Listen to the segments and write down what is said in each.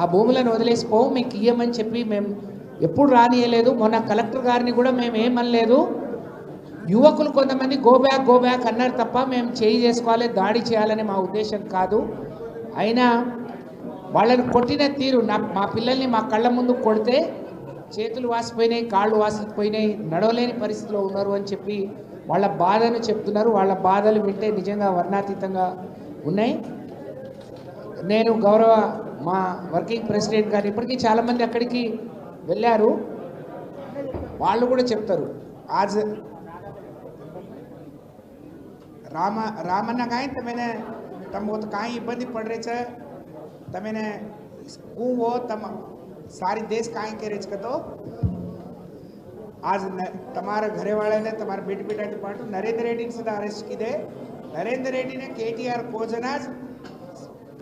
ఆ భూములను వదిలేసిపోవు మీకు ఇయ్యమని చెప్పి మేము ఎప్పుడు రానియలేదు. మొన్న కలెక్టర్ గారిని కూడా మేము ఏమనలేదు. యువకులు కొంతమంది గో బ్యాక్ గో బ్యాక్ అన్నారు తప్ప మేము చేయి చేసుకోవాలి దాడి చేయాలని మా ఉద్దేశం కాదు. అయినా వాళ్ళని కొట్టిన తీరు నా మా పిల్లల్ని మా కళ్ళ ముందు కొడితే చేతులు వాసిపోయినాయి కాళ్ళు వాసిపోయినాయి నడవలేని పరిస్థితిలో ఉన్నారు అని చెప్పి వాళ్ళ బాధను చెప్తున్నారు. వాళ్ళ బాధలు వింటే నిజంగా వర్ణాతీతంగా ఉన్నాయి. నేను గౌరవ మా వర్కింగ్ ప్రెసిడెంట్ గారు ఇప్పటికీ చాలామంది అక్కడికి వెళ్ళారు. వాళ్ళు కూడా చెప్తారు. ఆజ్ రామ రామన్న కానీ తమైన తమ కాయ ఇబ్బంది పడరే చ తమనే కూవో తమ సారి దేశ కాయ కరే కదో ఆజ్ ఘరే వాళ్ళనే తమార బిడ్డ బిడ్డ పాటు నరేంద్ర రెడ్డిని సుధా అరెస్ట్ నరేంద్ర రెడ్డిని కేటీఆర్ కోజనాజ్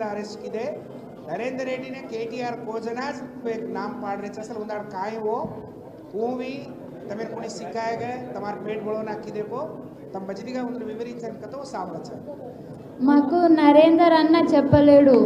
ಅರೆಸ್ಟಿದೆ ನರೇಂದ್ರ ರೆಡ್ಡಿನೇ ಕೆ ಟಿ ಆರ್ ಕೋಜನಾ नाम पाड़ रहे असल उन काएँ वो हूँ भी तमें कोई सिखाए गए तमार पेट बड़ो ना किदे తమ వివరించాను కదా మాకు నరేందర్ అన్న చెప్పలేడు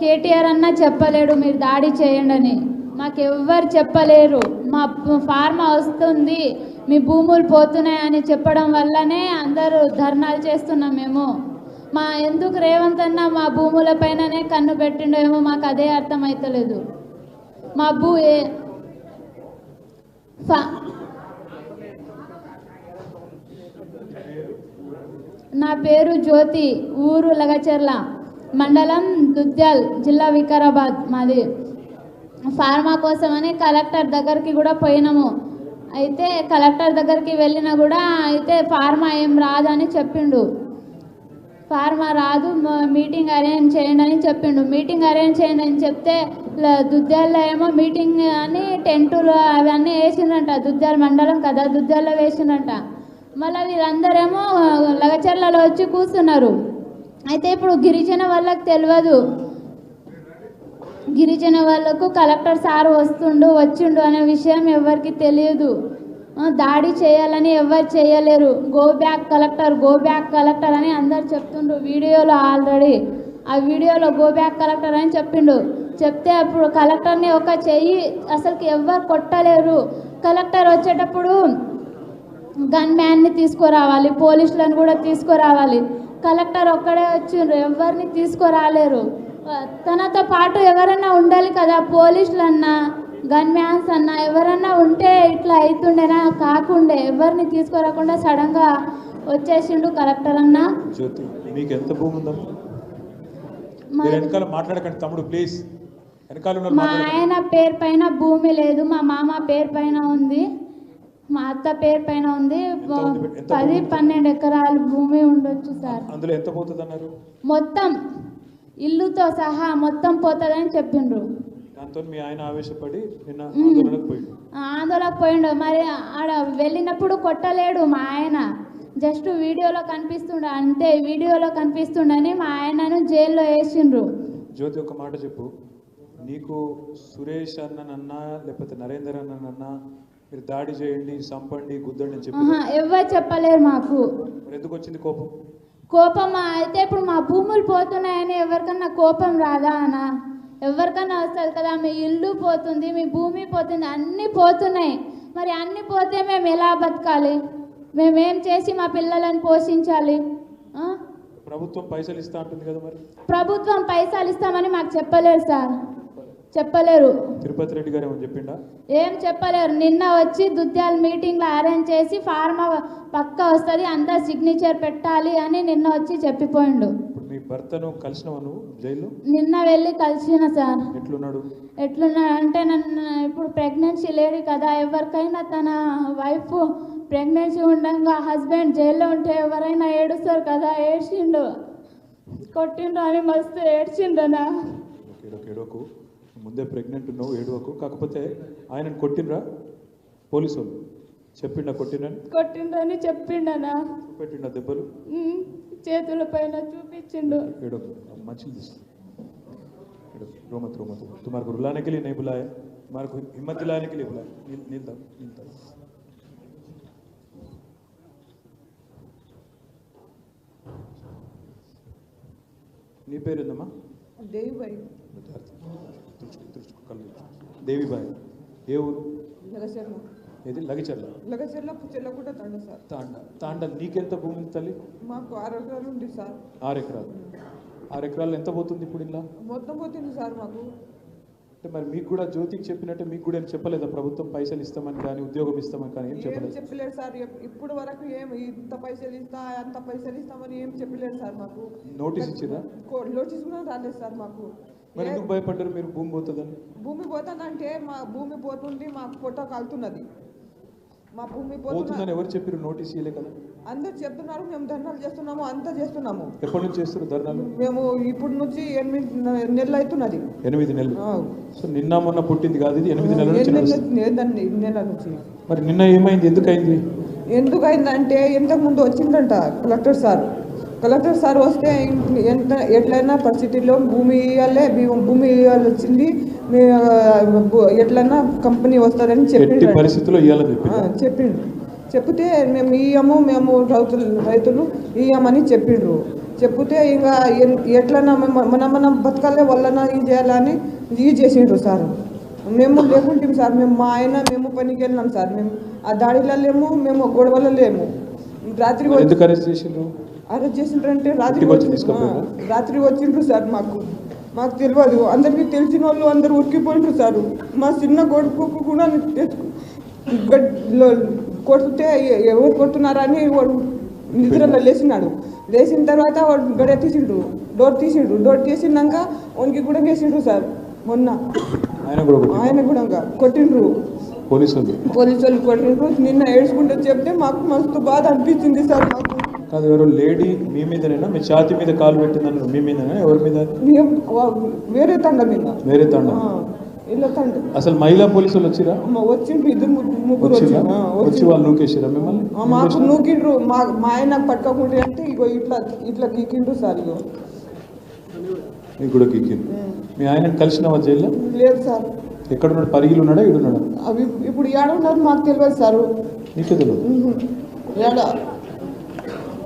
కేటీఆర్ అన్న చెప్పలేడు మీరు దాడి చేయండి అని మాకెవ్వరు చెప్పలేరు మా ఫార్మా వస్తుంది మీ భూములు పోతున్నాయని చెప్పడం వల్లనే అందరూ ధర్నాలు చేస్తున్నాం మేము మా ఎందుకు రేవంత్ అన్న మా భూముల పైననే కన్ను పెట్టిండో ఏమో మాకు అదే అర్థమవుతలేదు మా భూ ఏ- నా పేరు జ్యోతి ఊరు లగచెర్ల మండలం దుద్యాల్ జిల్లా వికారాబాద్ మాది. ఫార్మా కోసమని కలెక్టర్ దగ్గరికి కూడా పోయినాము. అయితే కలెక్టర్ దగ్గరికి వెళ్ళినా కూడా అయితే ఫార్మా ఏం రాదని చెప్పిండు. ఫార్మా రాదు మీటింగ్ అరేంజ్ చేయండి అని చెప్పిండు. మీటింగ్ అరేంజ్ చేయండి అని చెప్తే దుద్దాల్లో ఏమో మీటింగ్ అని టెంటులు అవన్నీ వేసిందంట దుద్దాల మండలం కదా దుద్దాల్లో వేసిండ్రంట. మళ్ళీ వీళ్ళందరేమో లగచర్లలో వచ్చి కూర్చున్నారు. అయితే ఇప్పుడు గిరిజన వాళ్ళకి తెలియదు గిరిజన వాళ్ళకు కలెక్టర్ సార్ వస్తుండు వచ్చిండు అనే విషయం ఎవరికి తెలియదు. దాడి చేయాలని ఎవరు చేయలేరు. Go back collector go back collector అని అందరు చెప్తుండ్రు. వీడియోలో ఆల్రెడీ. ఆ వీడియోలో గో బ్యాక్ కలెక్టర్ అని చెప్పిండు. చెప్తే అప్పుడు కలెక్టర్ని ఒక చెయ్యి అసలుకి ఎవరు కొట్టలేరు. కలెక్టర్ వచ్చేటప్పుడు గన్ మ్యాన్ని తీసుకురావాలి పోలీసులను కూడా తీసుకురావాలి. కలెక్టర్ ఒక్కడే వచ్చిండ్రు ఎవరిని తీసుకురాలేరు. తనతో పాటు ఎవరన్నా ఉండాలి కదా పోలీసులన్నా. గన్ మ్యాన్స్ అన్నా ఎవరన్నా ఉంటే ఇట్లా అవుతుండేనా కాకుండే ఎవరిని తీసుకురాకుండా సడన్గా వచ్చేసిండు కలెక్టర్ అన్న. జ్యోతి మీకు ఎంత భూమి ఉందమ్మా? మా మీరు వెనకాల మాట్లాడకండి తమ్ముడు ప్లీజ్. వెనకాల మా ఆయన పేరు పైన భూమి లేదు మా మామ పేరు పైన ఉంది. మా అత్త పేరు పైన ఉంది. ఉంది? పది? పన్నెండు ఎకరాల భూమి ఉండొచ్చు సార్. అందులో ఎంత పోతుంది అన్నారు మొత్తం ఇల్లుతో సహా మొత్తం పోతుందని చెప్పిండ్రు. దాంతో మీ ఆయన ఆవేశపడి నిన్న ఆందోళనకు పోయిండు. ఆందోళనకు పోయిండు. మరి ఆడ వెళ్ళినప్పుడు కొట్టలేడు మా ఆయన. జస్ట్ వీడియోలో కనిపిస్తుండ అంతే వీడియోలో కనిపిస్తుండని మా ఆయనను జైల్లో వేసిండ్రు. జ్యోతి ఒక మాట చెప్పు. నీకు సురేష్ అన్ననన్నా లేకపోతే నరేందర్ అన్ననన్నా మీరు దాడి చేయండి సంపండి గుద్దండి అని చెప్పి ఆహా, ఎవ్వరు చెప్పలేరు మాకు. ఎందుకు వచ్చింది కోపం? కోపం అయితే ఇప్పుడు మా భూములు పోతున్నాయని ఎవరికన్నా కోపం రాదా అన్న? ఎవరికన్నా వస్తుంది కదా మీ ఇల్లు పోతుంది మీ భూమి పోతుంది అన్నీ పోతున్నాయి. మరి అన్నీ పోతే మేము ఎలా బతకాలి? మేమేం చేసి మా పిల్లలను పోషించాలి? ప్రభుత్వం పైసలు ఇస్తా అంటుంది కదా మరి. ప్రభుత్వం పైసలు ఇస్తామని మాకు చెప్పలేరు సార్. చెప్పలేరు. తిరుపతి రెడ్డి గారు ఏమని చెప్పిండా? ఏం చెప్పలేరు. నిన్న వచ్చి దుద్యాల మీటింగ్లో అరేంజ్ చేసి ఫార్మా పక్క వస్తుంది అందరు సిగ్నేచర్ పెట్టాలి అని నిన్న వచ్చి చెప్పిపోయిండు. మీ భర్తను కలిసినవా నువ్వు జైల్లో? నిన్న వెళ్ళి కలిసిన సార్. ఎట్లున్నాడు? ఎట్లున్నా అంటే నన్ను ఇప్పుడు ప్రెగ్నెన్సీ లేడు కదా ఎవరికైనా తన వైఫ్ ప్రెగ్నెన్సీ ఉండగా హస్బెండ్ జైల్లో ఉంటే ఎవరైనా ఏడుస్తారు కదా ఏడ్చిండు. కొట్టిండు అని మస్తు ఏడోకు ఏడోకు ముందే ప్రెగ్నెంట్ ఉన్నావు ఏడవకు కాకపోతే ఆయనను కొట్టినరా పోలీసు వాళ్ళు చెప్పిండా కొట్టినని కొట్టిండని చెప్పిండనా పెట్టిండా దెబ్బలు ఉమ్, చేతుల పైన చూపించిండు ఏడోకు మంచిది తీసుకో ఏడోకు रोमत रोमत तुम्हारे को रुलाने के लिए नहीं बुलाया तुम्हारे को हिम्मत दिलाने के लिए बुलाया नील नील तक नील तक నీ పేరు ఏందమ్మా విద్యార్థి దేవిబాయ్. ఏ ఊరు? లగచర్ల. ఏది? లగిచర్ల. లగచర్ల చెల్లకుంట తండ సార్. తాండ. తాండ నీకెంత భూమి తల్లి? మాకు ఆరు ఎకరాలు ఉంది సార్. ఆరు ఎకరాలు. ఆరు ఎకరాలు ఎంత పోతుంది ఇప్పుడు ఇలా మొత్తం పోతుంది సార్ మాకు. అంటే మరి మీకు కూడా జ్యోతికి చెప్పినట్టే మీకు కూడా ఏం చెప్పలేదా? ప్రభుత్వం పైసలు ఇస్తామని కానీ ఉద్యోగం ఇస్తామని కానీ ఏం చెప్పలేదు? చెప్పలేదు సార్. ఇప్పుడు వరకు ఏం ఇంత పైసలు ఇస్తా అంత పైసలు ఇస్తామని ఏం చెప్పలేదు సార్ మాకు. నోటీస్ ఇచ్చిరా నోటీస్ కూడా రాలేదు సార్ మాకు. మరి ఎందుకు భయపడ్డారు? మీరు భూమి పోతుందని? భూమి పోతుందంటే మా భూమి పోతుంది మాకు పొట్ట కాలుతున్నది. మా భూమి పోతుందని ఎవరు చెప్పారు నోటీస్ ఇవ్వలే కదా. అందరు చెప్తున్నారు మేము ధర్నాలు చేస్తున్నాము అంతా చేస్తున్నాము. ఎప్పటి నుంచి చేస్తారు ధర్నాలు? మేము ఇప్పుడు నుంచి ఎనిమిది నెలలు అవుతున్నది ఎనిమిది నెలలు. సో నిన్న మొన్న పుట్టింది కాదు ఇది ఎనిమిది నెలల నుంచి. నెలలు నెల నుంచి. మరి నిన్న ఏమైంది? ఎందుకు అయింది ఎందుకు అయిందంటే ఇంతకు ముందు వచ్చిందంట కలెక్టర్ సార్. కలెక్టర్ సార్ వస్తే ఎంత ఎట్లయినా పరిస్థితుల్లో భూమి ఇవ్వాలే భూమి ఇవ్వాలి వచ్చింది ఎట్లయినా కంపెనీ వస్తుందని ఎట్టి చెప్పిండు పరిస్థితుల్లో చెప్పి చెప్పిండు చెప్తే మేము ఇయ్యము మేము రైతులు రైతులు ఇయ్యమని చెప్పిండ్రు. చెప్తే ఇంకా ఎట్లన్నా మేము- మనం మనం బతకాలే వల్లన ఇది చేయాలని ఇది చేసిండ్రు సార్. మేము లేకుంటాం సార్ మేము మా ఆయన మేము పనికి వెళ్ళినాం సార్. మేము ఆ దాడిలో లేము మేము గొడవలో లేము రాత్రి ఎందుకు అరెస్ట్ చేసిండ్రు? అరెస్ట్ చేసిండ్రంటే రాత్రి రాత్రి వచ్చిండ్రు సార్ మాకు. మాకు తెలియదు అందరికీ తెలిసిన వాళ్ళు అందరు ఉరికిపోయిండ్రు సార్. మా చిన్న కొడుకు కూడా తెచ్చుకు గడ్లో కొడితే ఎ- ఎవరు కొడుతున్నారని వాడు నిద్రలో లేచినాడు. లేచిన తర్వాత వాడు గడ తీసిండ్రు డోర్ తీసిండ్రు. డోర్ తీసినాక వానికి కూడా వేసిండ్రు సార్. మొన్న. ఆయన కూడా. ఆయన కూడా కొట్టిండ్రు. పోలీసు వాళ్ళు పోలీసు వాళ్ళు కొట్టిండ్రు నిన్న ఏడ్చుకుంటే చెప్తే మాకు మస్తు బాధ అనిపించింది సార్ మాకు. కాదు ఎవరో లేడీ మీ మీదనేనా? మీ ఛాతి మీద కాలు పెట్టిందన్నారు. మీ మీదనే ఎవరి మీద? వేరే తండ మీద. వేరే తండ. అసలు మహిళా పోలీసులు వచ్చిరా? వచ్చిండ్రు ఇద్దరు ముగ్గురు వచ్చి. వాళ్ళు నూకేసిరా మిమ్మల్ని? మాకు నూకిండ్రు. మా మా ఆయన పట్టుకోకుండా అంటే ఇగో ఇట్లా ఇట్లా గీకిండ్రు సార్ ఇగో. మీకు కూడా కిక్కింది మీ ఆయన కలిసినావా జైల్లో? లేదు సార్. ఎక్కడ ఉన్నాడు పరిగిలు ఉన్నాడా ఈడున్నాడా అవి ఇప్పుడు ఏడున్నారు మాకు తెలియదు సార్. నీకే తెలియదు. ఏడ?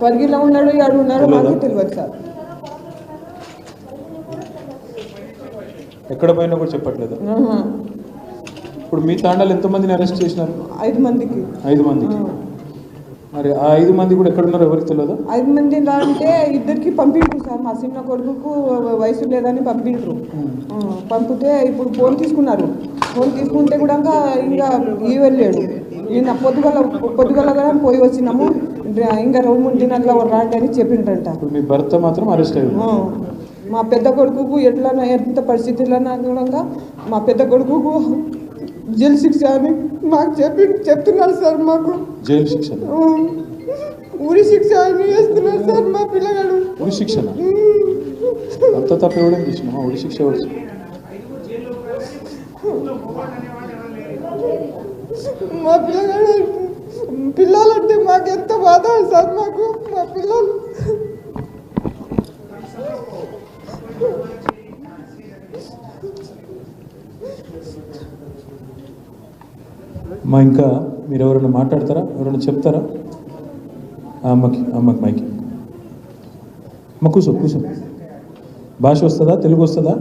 పరిగిలో ఉన్నాడు ఏడు ఉన్నాడు? తెలియదా? మాకు తెలియదు సార్. ఎక్కడ పోయినా కూడా చెప్పట్లేదు. ఇప్పుడు మీ తాండాలు ఎంతమందిని అరెస్ట్ చేసినారు? ఐదు మందికి. ఐదు మందికి. మరి ఆ ఐదు మంది కూడా ఎక్కడ ఉన్నారో ఎవరికి తెలియదా ఐదు మంది అంటే ఇద్దరికి పంపిండ్రు సార్. మా చిన్న కొడుకుకు వయసు లేదని పంపిండ్రు. పంపితే ఇప్పుడు ఫోన్ తీసుకున్నారు. ఫోన్ తీసుకుంటే కూడా ఇంకా ఈ వెళ్ళాడు నిన్న పొద్దుగల పొద్దుగల కూడా పోయి వచ్చినాము. ఇంకా రెండు మూడు దినాల్లో రాండి అని చెప్పిండ్రంట. మీ భర్త మాత్రం అరెస్ట్ అయ్యాడు. ఆ, మా పెద్ద కొడుకుకు ఎట్లా ఎంత పరిస్థితుల్లో మా పెద్ద కొడుకుకు జైలు శిక్ష అని మాకు చెప్పి చెప్తున్నారు సార్ మాకు. జైలు శిక్ష ఉరి శిక్ష అని వేస్తున్నారు సార్ మా పిల్లగాడు. ఉరి శిక్షణ అంత తప్ప ఎవడేం చేసినా ఉరి శిక్ష? మా పిల్లగాడు పిల్లలంటే మాకు ఎంత బాధ సార్ మాకు మా పిల్లలు. మా ఇంకా మీరు ఎవరైనా మాట్లాడతారా? ఎవరైనా చెప్తారా? అమ్మకి అమ్మకి మైకి. అమ్మ కూర్చో కూర్చో. భాష వస్తుందా? తెలుగు వస్తుందా?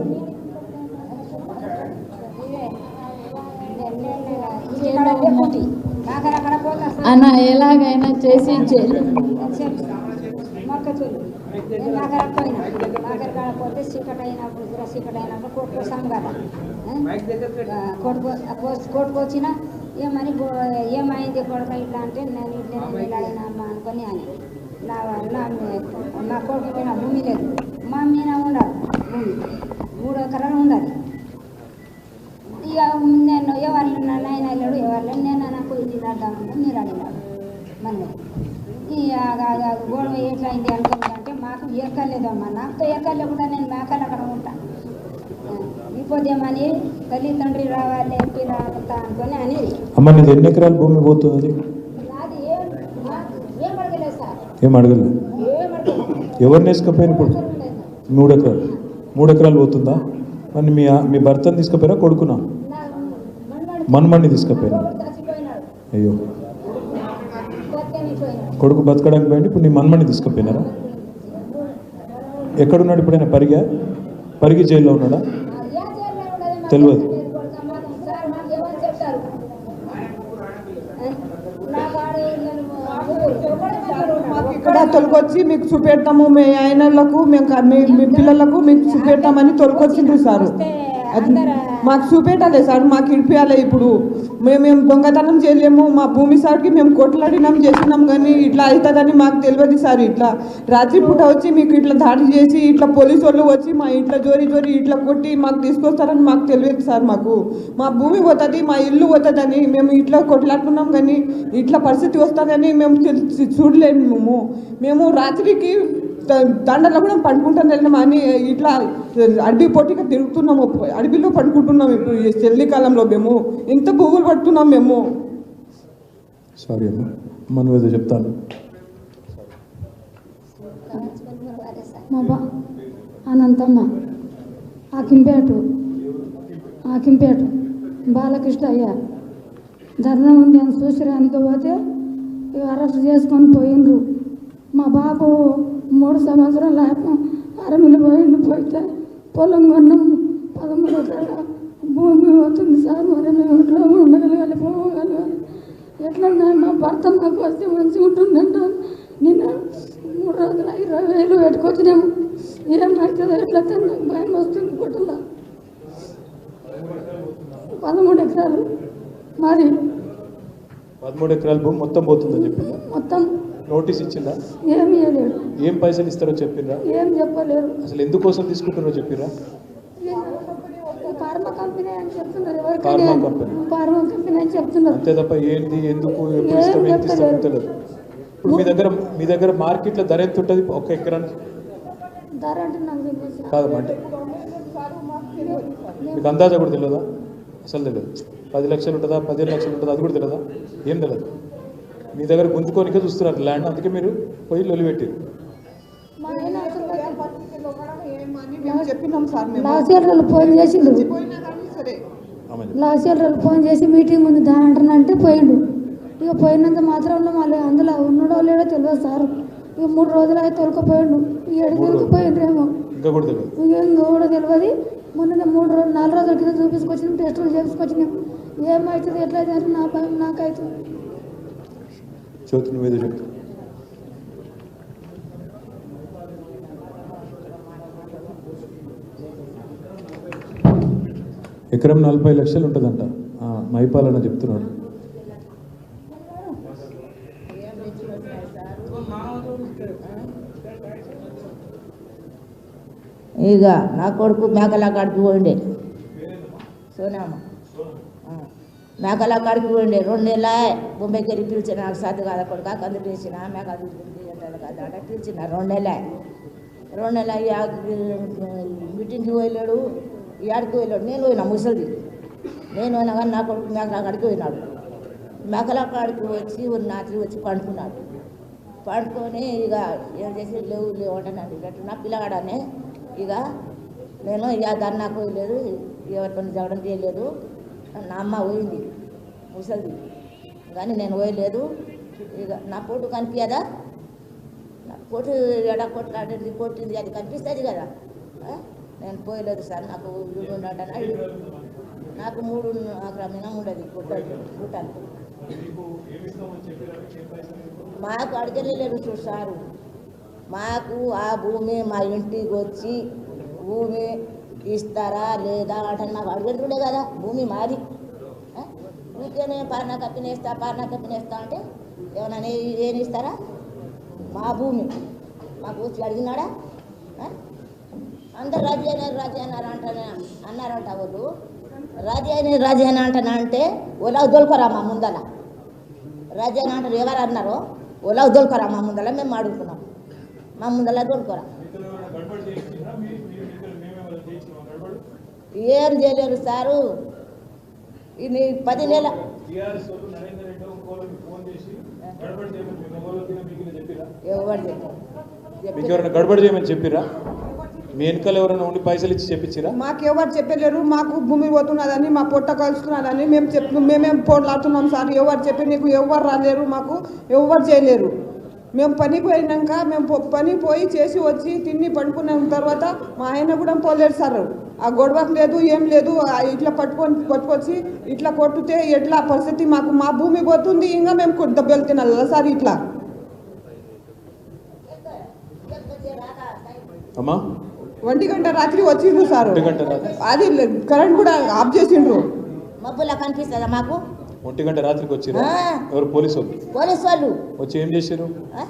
అన్న ఎలాగైనా చేసి చీకటి అయినప్పుడు చీకటి అయినప్పుడు కోర్టుకు కోర్టుకు వచ్చిన ఏమని మరి ఏమైంది కొడుక ఇట్లా అంటే నేను ఇట్లా నేను అమ్మా అనుకొని అని. నా నా నా కొడుకు మీద భూమి లేదు. మా మీద ఉండాలి భూమి. మూడు ఎకరాలు ఉండాలి. ఇక నేను ఎవరు నాయన వెళ్ళాడు ఎవరు నేను నాకు ఇది అడ్డామంటే మీరు అడిగాడు మళ్ళీ ఇక ఆ- ఆ- ఆ గొడవ మాకు ఎక్కర్లేదమ్మా నాతో ఎక్కర్లేకుండా నేను మేకలు అక్కడ ఉంటా ఇపోదేమని తల్లి తండ్రి రావాలి ఎంపీ రావాలంతా అనుకొని అనేది. అమ్మ నీది ఎన్ని ఎకరాల భూమి పోతుంది అది నాది ఏం అడగలేదు సార్. ఏం అడగలేదు? ఏం అడగలేదు. ఎవరిని వేసుకపోయిన ఇప్పుడు. మూడు ఎకరాలు. మూడు ఎకరాలు పోతుందా? మరి మీ మీ భర్తను తీసుకుపోయారా కొడుకునా? మన్మణ్ణి తీసుకుపోయినా. అయ్యో. కొడుకు బతకడానికి పోయింది ఇప్పుడు నీ మన్మణ్ణి తీసుకుపోయినారా? ఎక్కడున్నాడు ఇప్పుడైనా పరిగా? పరిగి జైల్లో ఉన్నాడా? తెలియదు. తొలకొచ్చి మీకు చూపెడతాము మీ ఆయనలకు మేము మీ పిల్లలకు మీకు చూపెడతామని తొలకొచ్చిండ్రు సారు. మాకు చూపెట్టాలి సార్ మాకు ఇడిపియాలి ఇప్పుడు. మేమేం దొంగతనం చేయలేము మా భూమి సార్కి మేము కొట్లాడినాం చేసినాం కానీ ఇట్లా అవుతుందని మాకు తెలియదు సార్ ఇట్లా. రాత్రిపూట వచ్చి మీకు ఇట్లా దాడి చేసి ఇట్లా పోలీసు వాళ్ళు వచ్చి మా ఇంట్లో జోరి జోరి ఇట్లా కొట్టి మాకు తీసుకొస్తారని మాకు తెలియదు సార్ మాకు. మా భూమి పోతుంది మా ఇల్లు పోతుందని మేము ఇట్లా కొట్లాడుకున్నాం కానీ ఇట్లా పరిస్థితి వస్తుందని మేము చూడలేము మేము. మేము రాత్రికి దండలో కూడా పండుకుంటాం వెళ్ళినాం అని ఇట్లా అడవి పొట్టిగా తిరుగుతున్నాము. అడవిలో పండుకుంటున్నాం ఇప్పుడు ఈ చలికాలంలో మేము. ఇంత పువ్వులు పడుతున్నాం మేము. సారీ అమ్మ మనం ఏదో చెప్తాను. మా బా అనంతమ్మ ఆకింపేటు ఆకింపేటు బాలకృష్ణ అయ్యా. ధర్నా ఉంది అని చూసడానికి పోతే అరెస్ట్ చేసుకొని పోయిండ్రు మా బాబు మూడు సంవత్సరాలు అరమిలు పోయిండు పోతే పొలం కొన్నాం. పదమూడు ఎకరాల భూమి అవుతుంది సార్ మరి మేము ఇంట్లో ఉండగలగాలి పోగలగాలి. ఎట్లా మా భర్త మాకు వస్తే మంచిగా ఉంటుందంట. నిన్న మూడు రోజులు ఇరవై వేలు పెట్టుకొచ్చినాము. ఏమవుతుందో ఎట్లా నాకు భయం వస్తుంది గుట్టలో. పదమూడు ఎకరాలు. మరి పదమూడు ఎకరాల భూమి మొత్తం పోతుందని చెప్పిందా? మొత్తం నోటీస్ ఇచ్చిందా ఏం ఇవ్వలేడు ఏం పైసలు ఇస్తారో చెప్పిండ్రా? ఏం చెప్పలేరు అసలు ఎందుకోసం తీసుకుంటారో చెప్పిర్రా ఫార్మా కంపెనీ అని చెప్తున్నారు. ఫార్మా ఎవరికైనా కంపెనీ. ఫార్మా కంపెనీ అని చెప్తున్నారు. అంతే తప్ప ఏంది ఎందుకు ఎప్పుడు ఇస్తాం ఎంత. తెలియదు ఇప్పుడు మీ దగ్గర మీ దగ్గర మార్కెట్లో ధర ఎంత ఉంటుంది? ఒక ఎకరానికి? ధర అంటే నాకు తెలియదు. కాదమ్మా అంటే. మీకు అందాజా కూడా తెలియదా అసలు తెలియదు పది లక్షలు ఉంటుందా పదిహేను లక్షలు ఉంటుందా? అది కూడా తెలియదా ఏం తెలియదు మీ దగ్గర గుంజుకోనికే చూస్తున్నారు ల్యాండ్ అందుకే మీరు పోయి లొలి పెట్టారు. మా ఆయన అసలు మేము చెప్పినాం సార్ మేము లాస్ట్ ఇయర్ వాళ్ళు ఫోన్ లాస్ట్ ఇయర్ వాళ్ళు ఫోన్ చేసి మీటింగ్ ఉంది దా అంటానంటే పోయిండు. ఇక పోయినంత మాత్రంలో మళ్ళీ అందులో ఉన్నాడో లేడో తెలియదు సార్. ఇక మూడు రోజులు అయితే తొలకపోయిండు. ఇంకా కూడా తెలియదు ఇక కూడా తెలియదు మొన్న మూడు రోజులు నాలుగు రోజుల కింద చూపించుకొచ్చినాం టెస్టులు చేసుకొచ్చినాం ఏమవుతుంది ఎట్లయితే అని నా భయం నాకైతుంది. చేతుల మీద చెప్తా ఎకరం నలభై లక్షలు ఉంటుందంట. మైపాలన చెప్తున్నాడు. ఇక నా కొడుకు మేకలా కాడికి పోయిండే. మేకల కాడికి పోయిండే రెండు నెలల బొంబాయికి వెళ్ళి పిలిచిన నాకు సాధ్య కాదు కొడుక కందు పిలిచిన మేకలు తీసుకుంటే కదా అంటే పిలిచిన రెండు నెలల రెండు నెలల మీటింగ్కి పోయలేడు ఈ ఆడికి పోయలేడు నేను పోయినా ముసలిది నేను పోయినా కానీ నా కొడుకు మేకల కాడికి పోయినాడు మేకల కాడికి వచ్చి రాత్రి వచ్చి పండుకున్నాడు పండుకొని ఇక ఏం చేసి లేవు లేవు అంటానండి ఇట్లా నా పిల్లగాడనే ఇక నేను ఇక దాన్ని నాకు పోయలేదు ఎవరితో జగడం చేయలేదు నా అమ్మ పోయింది ముసలిది. కానీ నేను పోయలేదు. ఇక నా పోటు కనిపించదా నా పోటు ఎడ కొట్లాడేది కొట్టింది అది కనిపిస్తుంది కదా. నేను పోయలేదు సార్. నాకు ఇల్లు నాకు మూడు క్రమేణం ఉండదు గుట్టలు గుట్టలు. మాకు అడగలేదు చూడు సారు. మాకు ఆ భూమి మా ఇంటికి వచ్చి భూమి ఇస్తారా లేదా అంటే నాకు అడగడుతుండే కదా. భూమి మాది. ఊరికేనే పాలనా కప్పినేస్తా పాలనా కప్పినేస్తా అంటే ఏమన్నా ఏం ఇస్తారా మా భూమి మా వచ్చి అడిగినాడా అందరు రాజీ అయినారు రాజీ అయినారు అంటానే అన్నారంట వాళ్ళు రాజీ అయిన రాజీ అయినా అంటానా అంటే ఒలా దొలకరా మా ముందల రాజీ అయినా అంటారు ఎవరు అన్నారో ఒలా దొలకరా మా ముందల మేము అడుగుతున్నాం మా ముందల దొలకరా ఏం చేయలేరు సారు పది నెల. గడబడి చేయమని చెప్పిరా? మీ వెనకాల ఎవరైనా ఉండి పైసలు ఇచ్చి చెప్పించిరా? మాకు ఎవరు చెప్పలేరు మాకు భూమి పోతున్నదని మా పొట్ట కలుస్తున్నదని మేము చెప్పు మేమేం పోట్లాడుతున్నాం సార్ ఎవరు చెప్పి నీకు ఎవరు రాలేరు మాకు ఎవరు చేయలేరు. మేము పని పోయినాక మేము పని పోయి చేసి వచ్చి తిని పడుకున్న తర్వాత మా ఆయన కూడా పోలేరు సార్. ఆ గొడవకు లేదు ఏం లేదు ఇట్లా పట్టుకొని పట్టుకొచ్చి ఇట్లా కొట్టితే ఎట్లా పరిస్థితి మాకు మా భూమి పోతుంది ఇంకా మేము దెబ్బలు తినాలి సార్ ఇట్లా. అమ్మా? ఒంటి గంట రాత్రి వచ్చిండ్రు సార్. ఒంటి గంట రాత్రి. అది కరెంట్ కూడా ఆఫ్ చేసిండ్రు. మబ్బులా కనిపిస్తుందా మాకు? ఒంటి గంట రాత్రికి వచ్చిరా. ఎవరు పోలీసు వాళ్ళు? పోలీసు వాళ్ళు. వచ్చి ఏం చేశారు ఆ?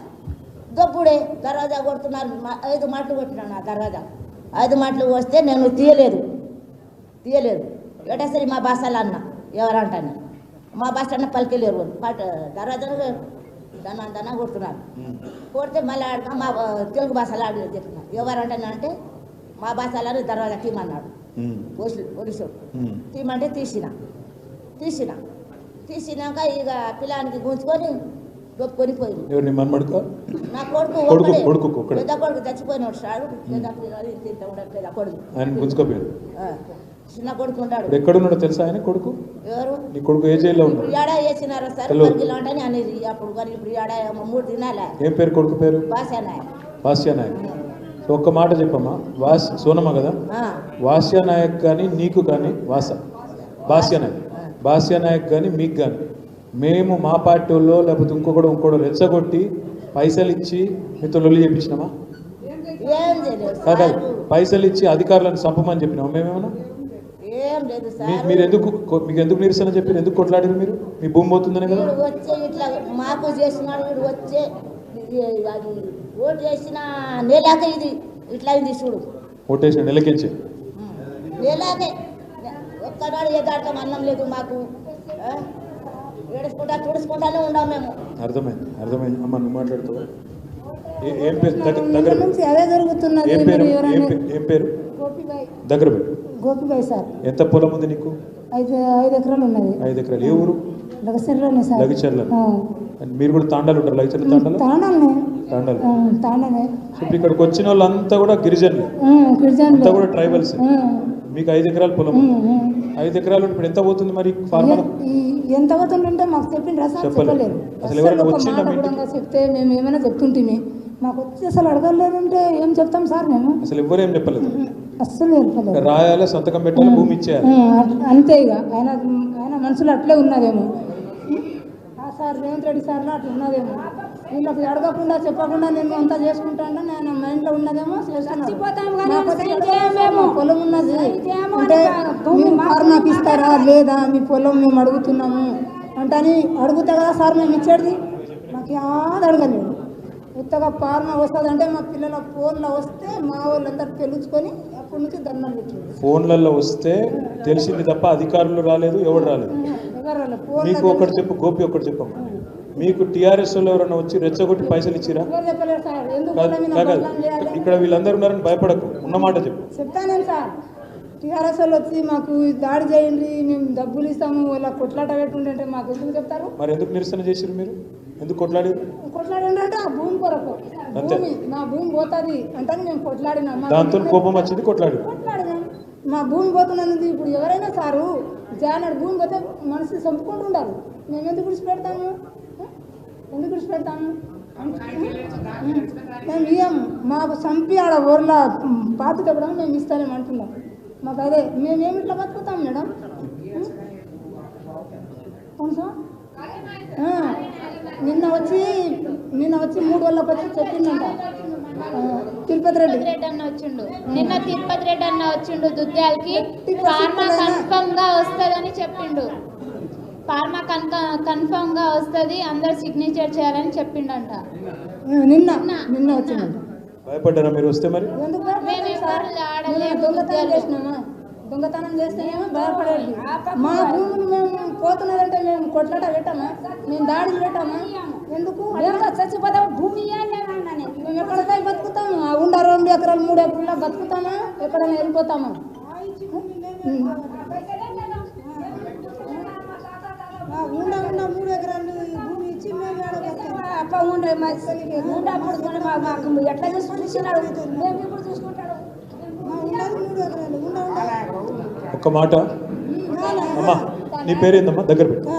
దొప్పుడే దర్వాజా కొడుతున్నారు ఐదు మాటలు కొట్టినాను ఆ దర్వాజా. ఐదు మాటలు వస్తే నేను తీయలేదు. తీయలేదు. ఏటసరి మా భాషలు అన్న ఎవరంటాను మా భాష అన్న వాళ్ళు పాట దర్వాజాను దన దన కొడుతున్నారు. కొడితే మళ్ళీ ఆడ మా తెలుగు భాషలో ఆడి చెప్తున్నారు ఎవరంటాను అంటే మా భాషలో దర్వాజా తీమన్నాడు. Police police. ఉమ్. తీయమంటే తీసిన. తీసిన. తీసినాక ఇక పిల్లానికి గుంజుకొని ఎవరు నీ మన్మడుక? నా కొడుకు కొడుకు. కొడుకు. పెద్ద చచ్చిపోయినాడు పెద్ద పెద్ద ఆయన చిన్న కొడుకు ఉన్నాడు ఇప్పుడు ఎక్కడున్నాడో తెలుసా ఆయన కొడుకు? ఎవరు? నీ కొడుకు ఏ జైల్లో ఉన్నాడు? ఏడా వేసినారా సార్. మనకి ఇలాంటి అనేది అప్పుడు మరి ఇప్పుడు ఏడా మూడు దినాలే ఏం పేరు కొడుకు పేరు? బాసానాయ వాస్య నాయక్. సో ఒక్క మాట చెప్పమ్మా. వాస్ సోనమ్మ కదా? వాస్య నాయక్ కానీ నీకు కానీ వాస. భాస్య నాయక్. భాస్య నాయక్ కానీ మీకు కానీ మేము మా పార్టీ వాళ్ళు లేకపోతే ఇంకొకడు ఇంకోడు రెచ్చగొట్టి పైసలు ఇచ్చి మీతో లొల్లి చేయించినామా? కాదు సార్. పైసలు ఇచ్చి అధికారులను చంపమని చెప్పినామా మేమేమన్నా? మీరు ఎందుకు మీకు ఎందుకు నిరసన చెప్పారు ఎందుకు కొట్లాడారు మీరు? మీ భూమి పోతుందనే కదా? వీడు వచ్చే ఇట్లా మాకు చేసినాడు వచ్చే ఇది నెలాక ఇట్లా చూడు. ఓటేసిన నెలకించి? ఒక్కనాడు ఎదాటం అన్నం లేదు మాకు? ఏడుచుకుంటా తుడుచుకుంటానే ఉన్నాం మేము. అర్థమైంది అర్థమైంది. అమ్మ నువ్వు మాట్లాడుతావా? ఏ- పేరు? దగ్గర నుంచి అదే జరుగుతున్నది ఏం పేరు? మరి ఏం ఎవరైనా పే- ఏం పేరు? గోపిబాయ్. దగ్గర పెట్టు. గోపిబాయ్ సార్. ఎంత పొలం ఉంది నీకు? ఐదు ఐదు ఎకరాలు ఉన్నది. ఐదు ఎకరాలు. ఏ ఊరు? సార్. లగిచర్ల. మీరు కూడా తాండాలు ఉంటారు లగిచర్ల తాండాలు? తాండలనే తాండాలు. సో ఇప్పుడు ఇక్కడికి వచ్చిన వాళ్ళంతా కూడా గిరిజనులు. గిరిజనులు. అంతా కూడా ట్రైబల్స్ మీకు ఐదు ఎకరాల పొలం. ఐదు ఎకరాలు ఇప్పుడు ఎంత పోతుంది మరి ఫార్మర్? ఎంత అవుతుందంటే మాకు చెప్పిన సార్ చెప్పలేదు. అసలు ఎవరైనా వచ్చిందా చెప్తే మేము ఏమైనా చెప్తుంటిమి? మాకు వచ్చి అసలు అడగలేదంటే ఏం చెప్తాం సార్ మేము? అసలు ఎవరేం చెప్పలేదు? అస్సలు చెప్పలేదు. రాయాలి? సంతకం పెట్టాలి? భూమి ఇచ్చేయాలి? అంతే ఇక. ఆయన ఆయన మనసులో అట్లే ఉన్నదేమో. ఆ సార్ రేవంత్ రెడ్డి సార్లో అట్లా ఉన్నదేమో. వీళ్ళకి అడగకుండా చెప్పకుండా నేను అంతా చేసుకుంటాను. నేను మైండ్లో ఉన్నదేమో చేస్తున్నాను పొలం ఉన్నది. అంటే సార్ నాకు ఇస్తారా? లేదా? మీ పొలం మేము అడుగుతున్నాము. అంటే అని అడుగుతా కదా సార్ మేము ఇచ్చేది. మాకు యాద అడగలేదు. ఉత్తగా పాలన వస్తుంది అంటే మా పిల్లల ఫోన్లో వస్తే మా వాళ్ళందరూ తెలుసుకొని అప్పటి నుంచి దండం పెట్టింది. ఫోన్లలో వస్తే తెలిసింది తప్ప అధికారులు రాలేదు ఎవరు రాలేదు. ఎవరు ఫోన్ మీకు ఒకటి చెప్పు గోపి ఒకటి చెప్పమ్మా. మీకు టీఆర్ఎస్ వాళ్ళు ఎవరైనా వచ్చి రెచ్చగొట్టి పైసలు ఇచ్చిరా? కాదు? ఇక్కడ వీళ్ళందరూ ఉన్నారని భయపడకు. ఉన్నమాట చెప్పు. చెప్తాను సార్. టీఆర్ఎస్ వాళ్ళు వచ్చి మాకు దాడి చేయండి మేము డబ్బులు ఇస్తాము వాళ్ళ కొట్లాట పెట్టుంటే మాకు ఎందుకు చెప్తారు? మరి ఎందుకు నిరసన చేసిరు మీరు? ఎందుకు కొట్లాడారు కొట్లాడండి అంటే ఆ భూమి కొరకు. భూమి నా భూమి పోతుంది అంటే మేము కొట్లాడినాం. దాంతో కోపం వచ్చింది కొట్లాడారు కొట్లాడినాం. మా భూమి పోతున్నది ఇప్పుడు ఎవరైనా సారు జానడు భూమి పోతే మనిషి చంపుకుంటూ ఉండాలి మేము ఎందుకు విడిచిపెడతాము? ఎందుకు విడిచిపెడతాము మేము ఇయ్యం మాకు చంపి ఆడ ఊర్లో పాతిక కూడా మేము ఇస్తామని అంటున్నాం. మాకు అదే మేమేమి ఇట్లా బతుకుతాం మేడం? ఆ, నిన్న వచ్చి నిన్న వచ్చి మూడు వాళ్ళకి వచ్చి చెప్పిందంట. తిరుపతి రెడ్డి. రెడ్డి అన్న వచ్చిండు. నిన్న తిరుపతి రెడ్డి అన్న వచ్చిండు దుద్యాలకి ఫార్మా పరిస్థితుల్లోనైనా- కన్ఫర్మ్గా వస్తుందని చెప్పిండు. ఫార్మా కన్ఫ కన్ఫర్మ్గా వస్తుంది అందరు సిగ్నేచర్ చేయాలని చెప్పిండంట. నిన్న నిన్న. వచ్చిందంట. భయపడ్డారా మీరు వస్తే మరి? దొంగతనం ఉద్యోగాలు. చేసినామా? దొంగతనం చేస్తేనేమో భయపడేది. మా భూములు మేము పోతున్నదంటే మేము కొట్లాట పెట్టామా? మేము దాడులు పెట్టామా? ఎందుకు? చచ్చిపోతాం భూమి మేము ఎక్కడికై బతుకుతాము ఆ ఉండ రెండు ఎకరాలు మూడు ఎకరాలు బతుకుతామా? ఎక్కడైనా వెళ్ళిపోతామా? ఉండ మూడు ఎకరాలు భూమి ఇచ్చి మేము అప్ప ఉండే ఉండప్పుడు మాకు ఎట్లా చూసుకుంటున్నాడు మేము ఇప్పుడు చూసుకుంటాడు? ఉండదు మూడు ఎకరాలు. ఉండ ఒక్క మాట. అమ్మా నీ పేరేందమ్మా దగ్గర పెట్టు.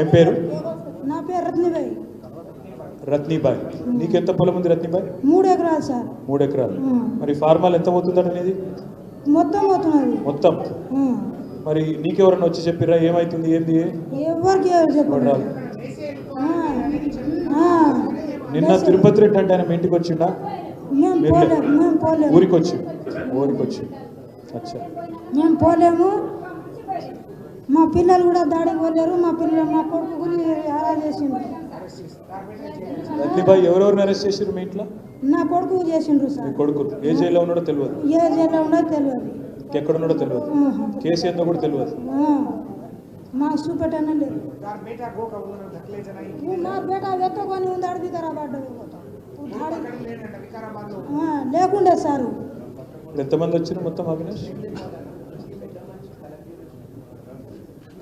ఏం పేరు? నా పేరు రత్నిబాయి. రత్నీబాయ్. నీకెంత పొలం ఉంది రత్నీబాయ్? మూడు ఎకరాలు సార్. మూడు ఎకరాలు. మరి ఫార్మాల్ ఎంత పోతుందట అనేది మొత్తం పోతున్నది. మొత్తం? మరి నీకెవరన్నా వచ్చి చెప్పిరా ఏమైతుంది? ఏంది? ఎవరికి ఎవరు రాదు. నిన్న తిరుపతి రెడ్డి అంటే ఆయన మీ ఇంటికి వచ్చిండా? ఊరికి వచ్చి ఊరికి వచ్చి అచ్చా. మేము పోలేము. మా పిల్లలు కూడా దాడికి పోలేరు. మా పిల్లలు మా కొడుకు గురి అలా చేసిండ్రు ఎవరెవరిని అరెస్ట్ చేశారు మీ ఇంట్లో? నా కొడుకు చేసిండ్రు సార్. కొడుకు. ఏ జైల్లో ఉన్నాడో తెలియదు. ఏ జైల్లో ఉన్నదో తెలియదు. ఎక్కడ ఉన్నాడో తెలియదు. కేసు ఏందో కూడా తెలియదు. ఆ. మాకు చూపెట్టనే లేదు. నా బేట వెక్కకొని ఉంది అడిగి పడ్డది లేకుండే సారు. ఎంతమంది వచ్చారు మొత్తం అవినాష్?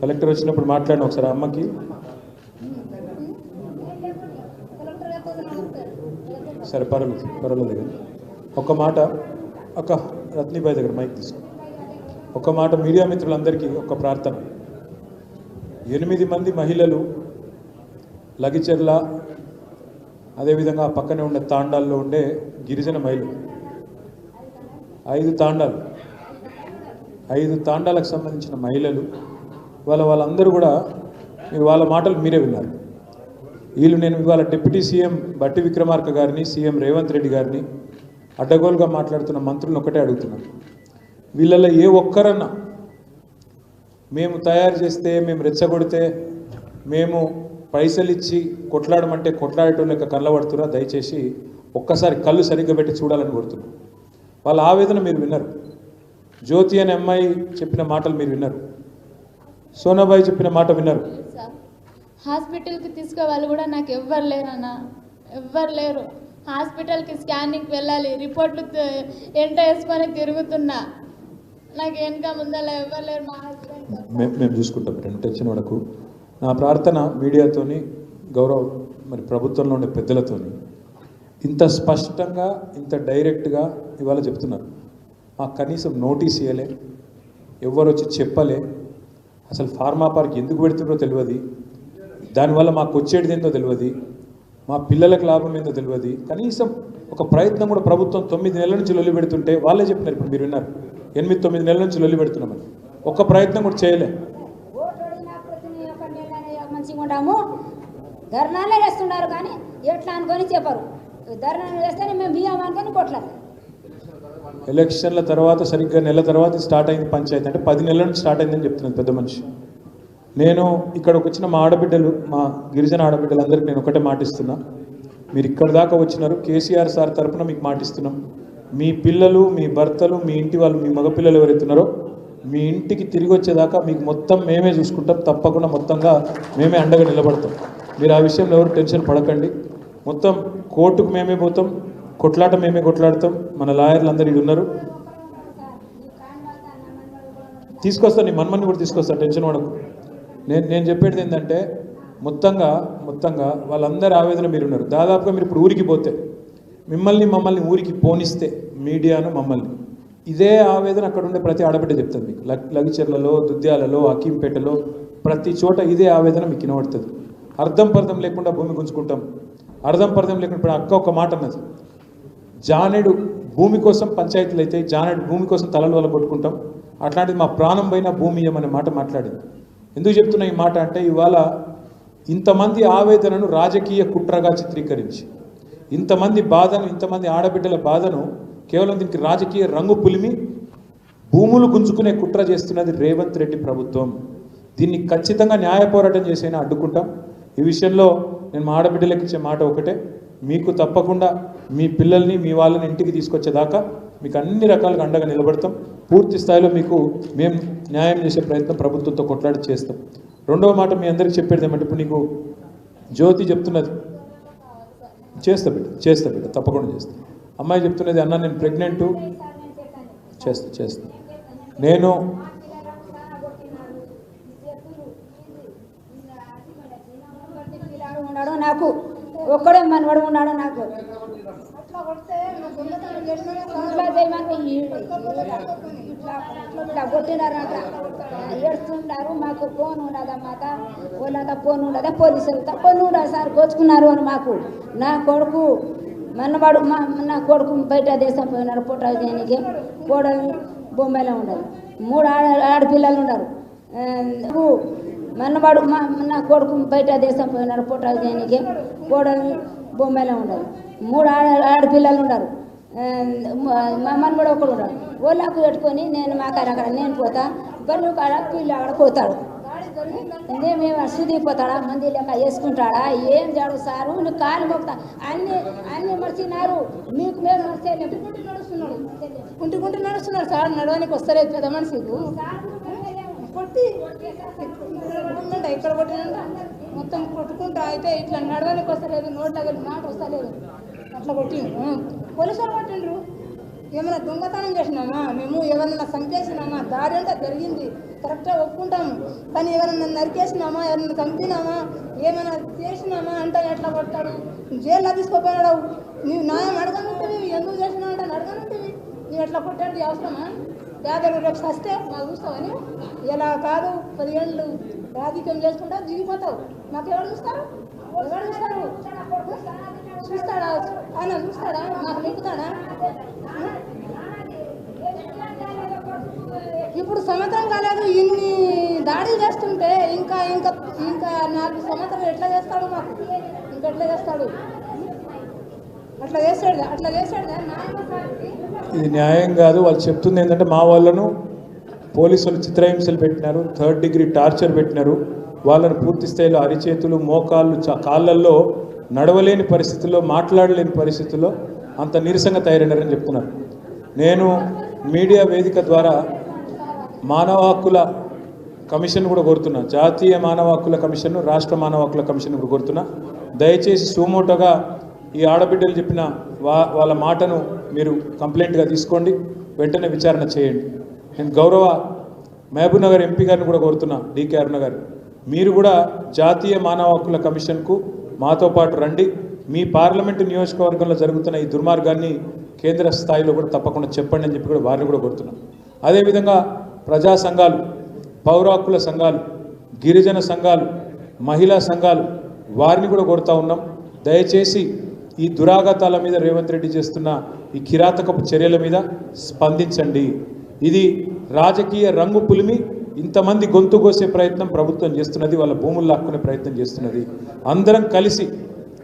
కలెక్టర్ వచ్చినప్పుడు మాట్లాడిన ఒకసారి అమ్మకి? సరే పర్వాలేదు పర్వాలేదు. దగ్గర ఒక మాట ఒక రత్నిబాయి దగ్గర మైక్ తీసుకో. ఒక మాట మీడియా మిత్రులందరికీ ఒక ప్రార్థన. ఎనిమిది మంది మహిళలు లగిచెర్ల అదేవిధంగా పక్కనే ఉండే తాండాల్లో ఉండే గిరిజన మహిళలు. ఐదు తాండాలు. ఐదు తాండాలకు సంబంధించిన మహిళలు. వాళ్ళ వాళ్ళందరూ కూడా మీరు వాళ్ళ మాటలు మీరే విన్నారు. వీళ్ళు నేను ఇవాళ డిప్యూటీ సీఎం బట్టి విక్రమార్క గారిని సీఎం రేవంత్ రెడ్డి గారిని అడ్డగోలుగా మాట్లాడుతున్న మంత్రులను ఒకటే అడుగుతున్నాను. వీళ్ళలో ఏ ఒక్కరన్నా మేము తయారు చేస్తే మేము రెచ్చగొడితే మేము పైసలు ఇచ్చి కొట్లాడమంటే కొట్లాడటం లెక్క కళ్ళబడుతురా దయచేసి ఒక్కసారి కళ్ళు సరిగ్గా పెట్టి చూడాలని కోరుతున్నాం. వాళ్ళ ఆవేదన మీరు విన్నారు. జ్యోతి అనే అమ్మాయి చెప్పిన మాటలు మీరు విన్నారు. సోనాబాయి చెప్పిన మాట విన్నారు. హాస్పిటల్కి తీసుకోవాలి కూడా నాకు ఎవ్వరు లేరన్నా ఎవ్వరు లేరు. హాస్పిటల్కి స్కానింగ్కి వెళ్ళాలి రిపోర్ట్లు ఎంటర్ ఎంట వేసుకొని తిరుగుతున్నా. నాకు వెనక ముందర లేరు మా హస్బెండ్ మేము మేము చూసుకుంటాం. రెండు టెన్షన్ వరకు నా ప్రార్థన మీడియాతోని గౌరవ మరి ప్రభుత్వంలో ఉండే పెద్దలతోని ఇంత స్పష్టంగా ఇంత డైరెక్ట్గా ఇవాళ చెప్తున్నారు. మాకు కనీసం నోటీస్ ఇవ్వలే ఎవరు వచ్చి చెప్పలే. అసలు ఫార్మా పార్క్ ఎందుకు పెడుతుందో తెలియదు దానివల్ల మాకు వచ్చేటిది ఏందో తెలియదు మా పిల్లలకు లాభం ఏందో తెలియదు కనీసం ఒక ప్రయత్నం కూడా ప్రభుత్వం తొమ్మిది నెలల నుంచి లొల్లి పెడుతుంటే వాళ్ళే చెప్పినారు. ఇప్పుడు మీరు విన్నారు. ఎనిమిది తొమ్మిది నెలల నుంచి లొల్లి పెడుతున్నామని ఒక్క ప్రయత్నం కూడా చేయలే. మంచిగా ఉంటాము. ధర్నాలే కానీ ఎట్లా అనుకొని చెప్పరు. ధర్నాలు మేము బియ్యం అనుకొని కొట్లాడు ఎలక్షన్ల తర్వాత సరిగ్గా నెల తర్వాత స్టార్ట్ అయింది పంచాయతీ. అంటే పది నెలల నుంచి స్టార్ట్ అయిందని చెప్తున్నాను పెద్ద మనిషి. నేను ఇక్కడికి వచ్చిన మా ఆడబిడ్డలు మా గిరిజన ఆడబిడ్డలందరికీ నేను ఒకటే మాటిస్తున్నా. మీరు ఇక్కడ దాకా వచ్చినారు. కేసీఆర్ సార్ తరపున మీకు మాటిస్తున్నాం. మీ పిల్లలు మీ భర్తలు మీ ఇంటి వాళ్ళు మీ మగపిల్లలు ఎవరైతున్నారో మీ ఇంటికి తిరిగి వచ్చేదాకా మీకు మొత్తం మేమే చూసుకుంటాం. తప్పకుండా మొత్తంగా మేమే అండగా నిలబడతాం. మీరు ఆ విషయంలో ఎవరు టెన్షన్ పడకండి. మొత్తం కోర్టుకు మేమే పోతాం. కొట్లాట మేమే కొట్లాడతాం. మన లాయర్లు అందరు ఇడు ఉన్నారు. తీసుకొస్తా నీ మన్మని కూడా తీసుకొస్తా టెన్షన్ పడకు. నేను నేను చెప్పేది ఏంటంటే మొత్తంగా మొత్తంగా వాళ్ళందరి ఆవేదన మీరు ఉన్నారు దాదాపుగా మీరు ఇప్పుడు ఊరికి పోతే మిమ్మల్ని మమ్మల్ని ఊరికి పోనిస్తే మీడియాను మమ్మల్ని. ఇదే ఆవేదన అక్కడ ఉండే ప్రతి ఆడబిడ్డ చెప్తుంది మీకు. లగ్ లగిచెర్లలో దుద్యాలలో అకీంపేటలో ప్రతి చోట ఇదే ఆవేదన మీకు వినబడుతుంది. అర్థం పర్థం లేకుండా భూమి గుంజుకుంటాం. అర్థం పర్థం లేకుండా ఇప్పుడు అక్క ఒక మాట అన్నది. జానెడు భూమి కోసం పంచాయతీలు అయితే జానెడు భూమి కోసం తలలు వల్ల కొట్టుకుంటాం. అట్లాంటిది మా ప్రాణం పైన భూమి అనే మాట మాట్లాడింది. ఎందుకు చెప్తున్నా ఈ మాట అంటే ఇవాళ ఇంతమంది ఆవేదనను రాజకీయ కుట్రగా చిత్రీకరించి ఇంతమంది బాధను ఇంతమంది ఆడబిడ్డల బాధను కేవలం దీనికి రాజకీయ రంగు పులిమి భూములు గుంజుకునే కుట్ర చేస్తున్నది రేవంత్ రెడ్డి ప్రభుత్వం. దీన్ని ఖచ్చితంగా న్యాయ పోరాటం చేసైనా అడ్డుకుంటాం. ఈ విషయంలో నేను మా ఆడబిడ్డలకు ఇచ్చే మాట ఒకటే. మీకు తప్పకుండా మీ పిల్లల్ని మీ వాళ్ళని ఇంటికి తీసుకొచ్చేదాకా మీకు అన్ని రకాలుగా అండగా నిలబడతాం. పూర్తి స్థాయిలో మీకు మేము న్యాయం చేసే ప్రయత్నం ప్రభుత్వంతో కొట్లాడి చేస్తాం. రెండవ మాట మీ అందరికీ చెప్పేది ఏమంటే ఇప్పుడు నీకు జ్యోతి చెప్తున్నది. చేస్తా బిడ్డ చేస్తా బిడ్డ తప్పకుండా చేస్తా. అమ్మాయి చెప్తున్నది అన్న నేను ప్రెగ్నెంట్ చేస్తా చేస్తా. నేను ఉన్నాడు నాకు ఒక్కడే మనవడు ఉన్నాడు నాకు. అట్లా చేయమని ఇట్లా ఇట్లా కొట్టినారంట. ఏడుస్తుంటారు మాకు ఫోన్ ఉండదా మాత? వాళ్ళంతా ఫోన్ ఉండదా పోలీసులతో ఫోన్ ఉండదు సార్? కోచుకున్నారు అని మాకు. నా కొడుకు మనవాడు మా నా కొడుకు బయట దేశం పోయినారు ఫోటో చేయడానికి కోడలు బొంబాయిలో ఉండదు మూడు ఆడ ఆడపిల్లలు ఉన్నారు. మనవాడు మా నా కొడుకు బయట దేశం పోయినారు ఫోటో చేయడానికి కోడలు బొంబాయిలో ఉండదు మూడు ఆడ ఆడపిల్లలు ఉన్నారు. మనమడు ఒకడు ఉన్నాడు. ఓళ్ళకు పెట్టుకొని నేను మా కాడ అక్కడ నేను పోతా బళ్ళు కాడ పిల్లు అక్కడ పోతాడు మేము సుదిపోతాడా మంది లెక్క వేసుకుంటాడా ఏం జాడు సారు? నువ్వు కాలు మొక్కుతా అన్ని అన్ని మర్చినారు. మీకు మేము మర్చేయలేము నడుస్తున్నాడు. కుంటుకుంటూ నడుస్తున్నాడు సార్. నడవడానికి వస్తలేదు పెద్ద మనిషికి కొట్టి ఇక్కడ కొట్టినంట మొత్తం కొట్టుకుంటా అయితే ఇట్లా నడవడానికి వస్తలేదు. నోట్ల మాట వస్తలేదు. అట్లా కొట్టిండు. పోలీసు వాళ్ళు కొట్టిండ్రు ఏమైనా దొంగతనం చేసినామా? మేము ఎవరైనా చంపేసినామా? దారి అంటే జరిగింది. కరెక్ట్గా ఒప్పుకుంటాము. కానీ ఎవరైనా నరికేసినామా? ఎవరన్నా చంపినామా? ఏమైనా చేసినామా? అంటే ఎట్లా కొట్టాడు జైల్లో తీసుకోపోయాడు నువ్వు న్యాయం అడగనుంటివి ఎందుకు చేసినావు అంటే అడగనుంటివి నువ్వు ఎట్లా కొట్టాడు? అవసరమా? పేదలు రేపు సస్తే మాకు చూస్తావని ఇలా కాదు? పదిహేళ్ళు రాజకీయం చేసుకుంటా దిగిపోతావు. మాకు ఎవరు చూస్తారు? ఎవరు చూస్తారు? చూస్తాడా? ఆయన చూస్తాడా? నాకు నింపుతాడా ఇప్పుడు సంవత్సరం కాలేదు ఇన్ని దాడులు చేస్తుంటే ఇంకా ఇంకా ఇంకా నాకు సంవత్సరం ఎట్లా చేస్తాడు మాకు? ఇంకా ఎట్లా చేస్తాడు? అట్లా చేస్తాడు అట్లా చేస్తాడు ఇది? న్యాయం కాదు. వాళ్ళు చెప్తుంది ఏంటంటే మా వాళ్ళను పోలీసులు చిత్రహింసలు పెట్టినారు థర్డ్ డిగ్రీ టార్చర్ పెట్టినారు. వాళ్ళను పూర్తి స్థాయిలో అరిచేతులు మోకాళ్ళు చ- కాళ్ళల్లో నడవలేని పరిస్థితుల్లో మాట్లాడలేని పరిస్థితుల్లో అంత నీరసంగా తయారైనారని చెప్తున్నారు. నేను మీడియా వేదిక ద్వారా మానవ హక్కుల కమిషన్ కూడా కోరుతున్నా. జాతీయ మానవ హక్కుల కమిషన్ రాష్ట్ర మానవ హక్కుల కమిషన్ కూడా కోరుతున్నా. దయచేసి సుమోటోగా ఈ ఆడబిడ్డలు చెప్పిన వా వాళ్ళ మాటను మీరు కంప్లైంట్గా తీసుకోండి వెంటనే విచారణ చేయండి. నేను గౌరవ మహబూబ్ నగర్ ఎంపీ గారిని కూడా కోరుతున్నా డికే అరుణ గారు. మీరు కూడా జాతీయ మానవ హక్కుల కమిషన్కు మాతో పాటు రండి. మీ పార్లమెంటు నియోజకవర్గంలో జరుగుతున్న ఈ దుర్మార్గాన్ని కేంద్ర స్థాయిలో కూడా తప్పకుండా చెప్పండి అని చెప్పి కూడా వారిని కూడా కోరుతున్నాం. అదేవిధంగా ప్రజా సంఘాలు పౌరాకుల సంఘాలు గిరిజన సంఘాలు మహిళా సంఘాలు వారిని కూడా కోరుతా ఉన్నాం. దయచేసి ఈ దురాఘాతాల మీద రేవంత్ రెడ్డి చేస్తున్న ఈ కిరాతకపు చర్యల మీద స్పందించండి. ఇది రాజకీయ రంగు పులిమి ఇంతమంది గొంతు కోసే ప్రయత్నం ప్రభుత్వం చేస్తున్నది వాళ్ళ భూములు లాక్కునే ప్రయత్నం చేస్తున్నది. అందరం కలిసి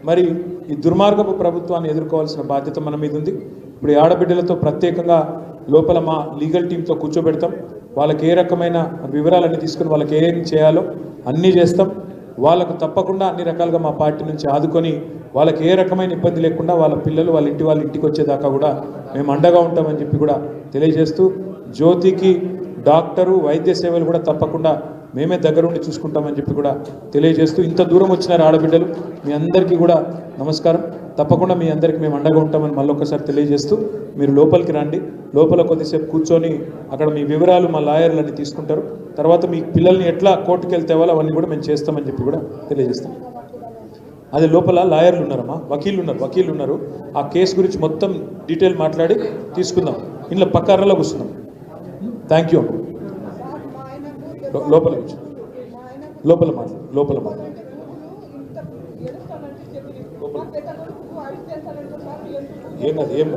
మరి ఈ దుర్మార్గపు ప్రభుత్వాన్ని ఎదుర్కోవాల్సిన బాధ్యత మన మీద ఉంది. ఇప్పుడు ఈ ఆడబిడ్డలతో ప్రత్యేకంగా లోపల మా లీగల్ టీంతో కూర్చోబెడతాం. వాళ్ళకి ఏ రకమైన వివరాలన్నీ తీసుకుని వాళ్ళకి ఏం చేయాలో అన్నీ చేస్తాం. వాళ్ళకు తప్పకుండా అన్ని రకాలుగా మా పార్టీ నుంచి ఆదుకొని వాళ్ళకి ఏ రకమైన ఇబ్బంది లేకుండా వాళ్ళ పిల్లలు వాళ్ళ ఇంటి వాళ్ళ ఇంటికి వచ్చేదాకా కూడా మేము అండగా ఉంటామని చెప్పి కూడా తెలియజేస్తూ జ్యోతికి డాక్టరు వైద్య సేవలు కూడా తప్పకుండా మేమే దగ్గరుండి చూసుకుంటామని చెప్పి కూడా తెలియజేస్తూ ఇంత దూరం వచ్చినారు ఆడబిడ్డలు. మీ అందరికీ కూడా నమస్కారం. తప్పకుండా మీ అందరికీ మేము అండగా ఉంటామని మళ్ళీ ఒకసారి తెలియజేస్తూ మీరు లోపలికి రండి. లోపల కొద్దిసేపు కూర్చొని అక్కడ మీ వివరాలు మా లాయర్లన్నీ తీసుకుంటారు. తర్వాత మీ పిల్లల్ని ఎట్లా కోర్టుకు వెళ్తే అవన్నీ కూడా మేము చేస్తామని చెప్పి కూడా తెలియజేస్తాం. అదే లోపల లాయర్లు ఉన్నారమ్మా. వకీళ్ళు ఉన్నారు వకీళ్ళు ఉన్నారు. ఆ కేసు గురించి మొత్తం డీటెయిల్ మాట్లాడి తీసుకుందాం. ఇంట్లో పక్కారలో కూర్చుందాం. థ్యాంక్ యూ లోపల లోపల మాట్లాడు లోపల మాట్లాడు. ఏం ఏం.